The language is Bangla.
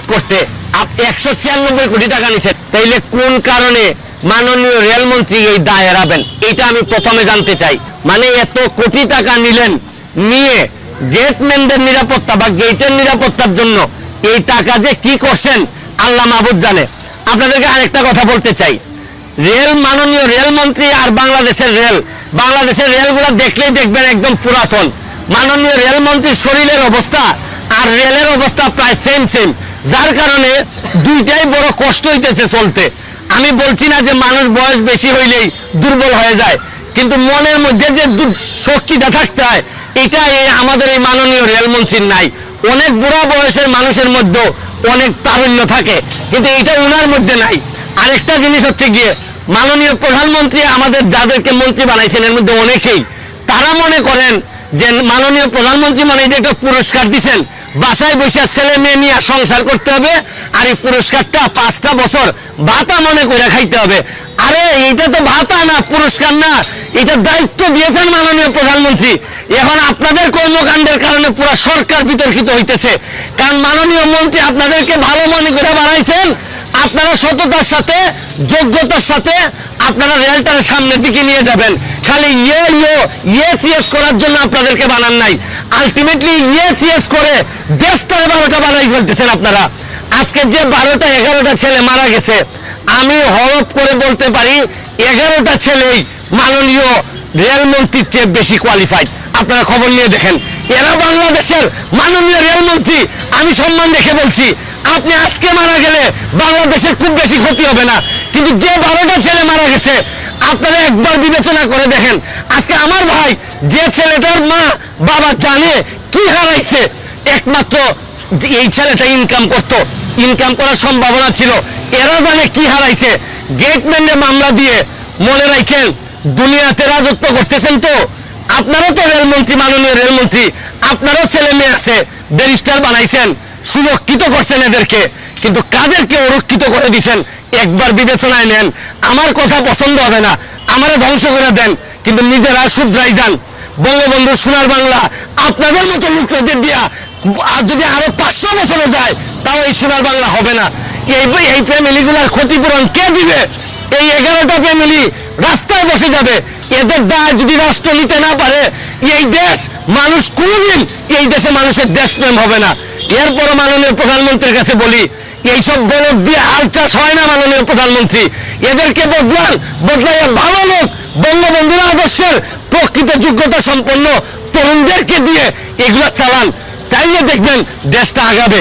মেরামত করতে একশো ছিয়ানব্বই কোটি টাকা নিছেন। তাইলে কোন কারণে মাননীয় রেলমন্ত্রী এই দায় এড়াবেন এটা আমি প্রথমে জানতে চাই। মানে এত কোটি টাকা নিলেন নিয়ে গেটম্যানদের নিরাপত্তা বা গেটের নিরাপত্তার জন্য এই টাকা যে কি করছেন, আল্লাহ মাহবুদ জানে। আপনাদেরকে আরেকটা কথা বলতে চাই। রেল, মাননীয় রেলমন্ত্রী আর বাংলাদেশের রেল, বাংলাদেশের রেলগুলো দেখলেই দেখবেন একদম পুরাতন। মাননীয় রেলমন্ত্রীর শরীরের অবস্থা আর রেলের অবস্থা প্রায় সেম সেম যার কারণে দুইটাই বড় কষ্ট হইতেছে চলতে। আমি বলছি না যে মানুষ বয়স বেশি হইলেই দুর্বল হয়ে যায়, কিন্তু মনের মধ্যে যে শক্তিটা থাকতে হয় এটা এই আমাদের এই মাননীয় রেলমন্ত্রীর নাই। অনেক বুড়া বয়সের মানুষের মধ্যে অনেক তারুণ্য থাকে, কিন্তু এটা উনার মধ্যে নাই। আরেকটা জিনিস হচ্ছে গিয়ে, মাননীয় প্রধানমন্ত্রী আমাদের যাদেরকে মন্ত্রী বানাইছেন, এর মধ্যে অনেকেই, তারা মনে করেন যে মাননীয় প্রধানমন্ত্রী মানে এটা একটা পুরস্কার দিছেন। বাসায় বসে ছেলে মেয়ে নিয়ে সংসার করতে হবে, আর এই পুরস্কারটা পাঁচটা বছর ভাতা মনে করে খাইতে হবে। আরে এটা তো ভাতা না, পুরস্কার না। এটা দায়িত্ব দিয়েছেন মাননীয় প্রধানমন্ত্রী। এখন আপনাদের কর্মকাণ্ডের কারণে পুরো সরকার বিতর্কিত হইতেছে। কারণ মাননীয় মন্ত্রী আপনাদেরকে ভালো মনে করে বানাইছেন আপনারা সততার সাথে, যোগ্যতার সাথে আপনারা রেলটার সামনের দিকে নিয়ে যাবেন। খালি ইয়ে ইয়ে ইয়েস ইয়েস করার জন্য আপনাদেরকে বানান নাই। আলটিমেটলি ইয়েস ইয়েস করে দেশটার বারোটা বানাই ফেলতেছেন আপনারা। আজকে যে বারোটা, এগারোটা ছেলে মারা গেছে, আমি হরপ করে বলতে পারি, এগারোটা ছেলেই মাননীয় রেলমন্ত্রীর চেয়ে বেশি কোয়ালিফাইড আপনারা খবর নিয়ে দেখেন। এরা বাংলাদেশের মাননীয় রেলমন্ত্রী, আমি সম্মান রেখে বলছি, আপনি আজকে মারা গেলে বাংলাদেশের খুব বেশি ক্ষতি হবে না। কিন্তু যে বারোটা ছেলে মারা গেছে, আপনারা একবার বিবেচনা করে দেখেন। আজকে আমার ভাই, যে ছেলেটার মা বাবা জানে কি হারাইছে, একমাত্র এই ছেলেটা ইনকাম করত। ইনকাম করার সম্ভাবনা ছিল। এরা জানে কি হারাইছে। গেটম্যানের মামলা দিয়ে মনে রাখেন, দুনিয়াতে রাজত্ব করতেছেন তো। আপনারও তো রেলমন্ত্রী, মাননীয় রেলমন্ত্রী, আপনারও ছেলে মেয়ে আছে ব্যারিস্টার বানাইছেন, সুরক্ষিত করছেন এদেরকে, কিন্তু কাদেরকে অরক্ষিত করে দিছেন? একবার বিবেচনায় নেন, আমার কথা পছন্দ হবে না, আমারে ধ্বংস করে দেন, কিন্তু নিজেরা শুধরাই যান। বঙ্গবন্ধু সোনার বাংলা, আপনাদের মতো লোকদের দিয়া, আর যদি আরও পাঁচশো বছরে যায়, তাও এই সোনার বাংলা হবে না। এই এই ফ্যামিলিগুলোর ক্ষতিপূরণ কে দিবে? এই এগারোটা ফ্যামিলি রাস্তায় বসে যাবে। এদের দায় যদি রাষ্ট্র নিতে না পারে, এই দেশ মানুষ কোনদিন, এই দেশে মানুষের দেশপ্রেম হবে না। এরপরও মাননীয় প্রধানমন্ত্রীর কাছে বলি এইসব বলক দিয়ে আল চাষ হয় না, মাননীয় প্রধানমন্ত্রী। এদেরকে বদলান, বদলাইয়া ভালো লোক, বঙ্গবন্ধুর আদর্শের প্রকৃত যোগ্যতা সম্পন্ন তরুণদেরকে দিয়ে এগুলা চালান। তাইলে দেখবেন দেশটা আগাবে।